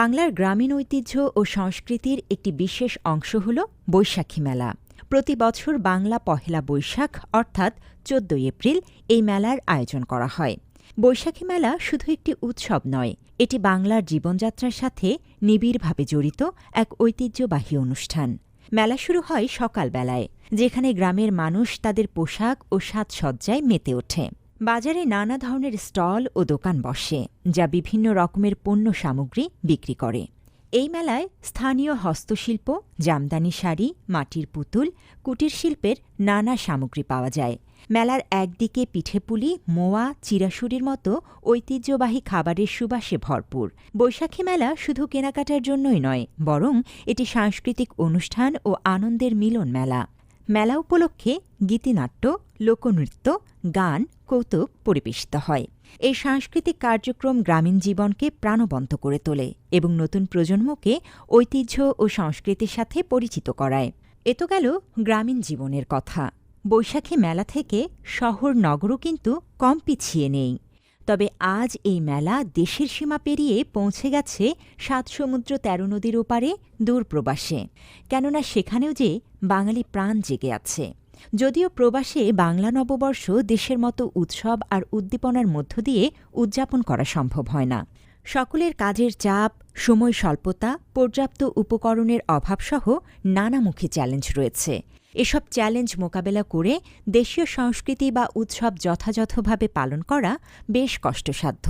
বাংলার গ্রামীণ ঐতিহ্য ও সংস্কৃতির একটি বিশেষ অংশ হল বৈশাখী মেলা। প্রতি বছর বাংলা পহেলা বৈশাখ, অর্থাৎ চোদ্দই এপ্রিল, এই মেলার আয়োজন করা হয়। বৈশাখী মেলা শুধু একটি উৎসব নয়, এটি বাংলার জীবনযাত্রার সাথে নিবিড়ভাবে জড়িত এক ঐতিহ্যবাহী অনুষ্ঠান। মেলা শুরু হয় সকালবেলায়, যেখানে গ্রামের মানুষ তাদের পোশাক ও সাজসজ্জায় মেতে ওঠে। বাজারে নানা ধরনের স্টল ও দোকান বসে, যা বিভিন্ন রকমের পণ্য সামগ্রী বিক্রি করে। এই মেলায় স্থানীয় হস্তশিল্প, জামদানি শাড়ি, মাটির পুতুল, কুটির শিল্পের নানা সামগ্রী পাওয়া যায়। মেলার একদিকে পিঠেপুলি, মোয়া চিরাশুরির মতো ঐতিহ্যবাহী খাবারের সুবাসে ভরপুর। বৈশাখী মেলা শুধু কেনাকাটার জন্যই নয়, বরং এটি সাংস্কৃতিক অনুষ্ঠান ও আনন্দের মিলন মেলা। মেলা উপলক্ষে গীতিনাট্য, লোকনৃত্য, গান, কৌতুক পরিবেশিত হয়। এই সাংস্কৃতিক কার্যক্রম গ্রামীণ জীবনকে প্রাণবন্ত করে তোলে এবং নতুন প্রজন্মকে ঐতিহ্য ও সংস্কৃতির সাথে পরিচিত করায়। এ তো গেল গ্রামীণ জীবনের কথা। বৈশাখী মেলা থেকে শহর নগরও কিন্তু কম পিছিয়ে নেই। তবে আজ এই মেলা দেশের সীমা পেরিয়ে পৌঁছে গেছে সাত সমুদ্র তেরো নদীর ওপারে দূরপ্রবাসে কেননা সেখানেও যে বাঙালি প্রাণ জেগে আছে। যদিও প্রবাসে বাংলা নববর্ষ দেশের মতো উৎসব আর উদ্দীপনার মধ্য দিয়ে উদযাপন করা সম্ভব হয় না। সকলের কাজের চাপ, সময় স্বল্পতা, পর্যাপ্ত উপকরণের অভাবসহ নানামুখী চ্যালেঞ্জ রয়েছে। এসব চ্যালেঞ্জ মোকাবেলা করে দেশীয় সংস্কৃতি বা উৎসব যথাযথভাবে পালন করা বেশ কষ্টসাধ্য,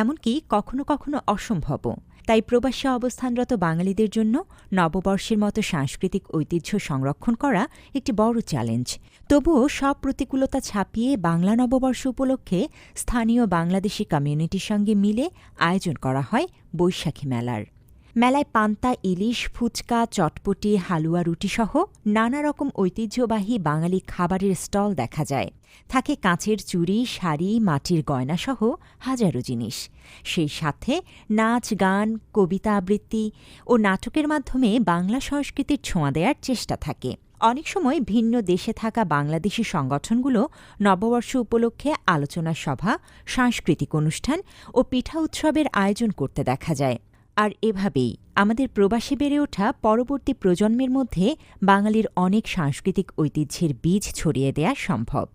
এমনকি কখনো কখনো অসম্ভব তাই প্রবাসে অবস্থানরত বাঙালিদের জন্য নববর্ষের মতো সাংস্কৃতিক ঐতিহ্য সংরক্ষণ করা একটি বড় চ্যালেঞ্জ। তবুও সব প্রতিকূলতা ছাপিয়ে বাংলা নববর্ষ উপলক্ষে স্থানীয় বাংলাদেশি কমিউনিটির সঙ্গে মিলে আয়োজন করা হয় বৈশাখী মেলার। মেলায় পান্তা, ইলিশ, ফুচকা, চটপটি, হালুয়া, রুটিসহ নানা রকম ঐতিহ্যবাহী বাঙালি খাবারের স্টল দেখা যায়। থাকে কাঁচের চুড়ি, শাড়ি, মাটির গয়নাসহ হাজারো জিনিস। সেই সাথে নাচ, গান, কবিতা আবৃত্তি ও নাটকের মাধ্যমে বাংলা সংস্কৃতির ছোঁয়া দেওয়ার চেষ্টা থাকে। অনেক সময় ভিন্ন দেশে থাকা বাংলাদেশি সংগঠনগুলো নববর্ষ উপলক্ষে আলোচনা সভা, সাংস্কৃতিক অনুষ্ঠান ও পিঠা উৎসবের আয়োজন করতে দেখা যায়। আর এভাবেই আমাদের প্রবাসে বেড়ে ওঠা পরবর্তী প্রজন্মের মধ্যে বাঙালির অনেক সাংস্কৃতিক ঐতিহ্যের বীজ ছড়িয়ে দেয়া সম্ভব।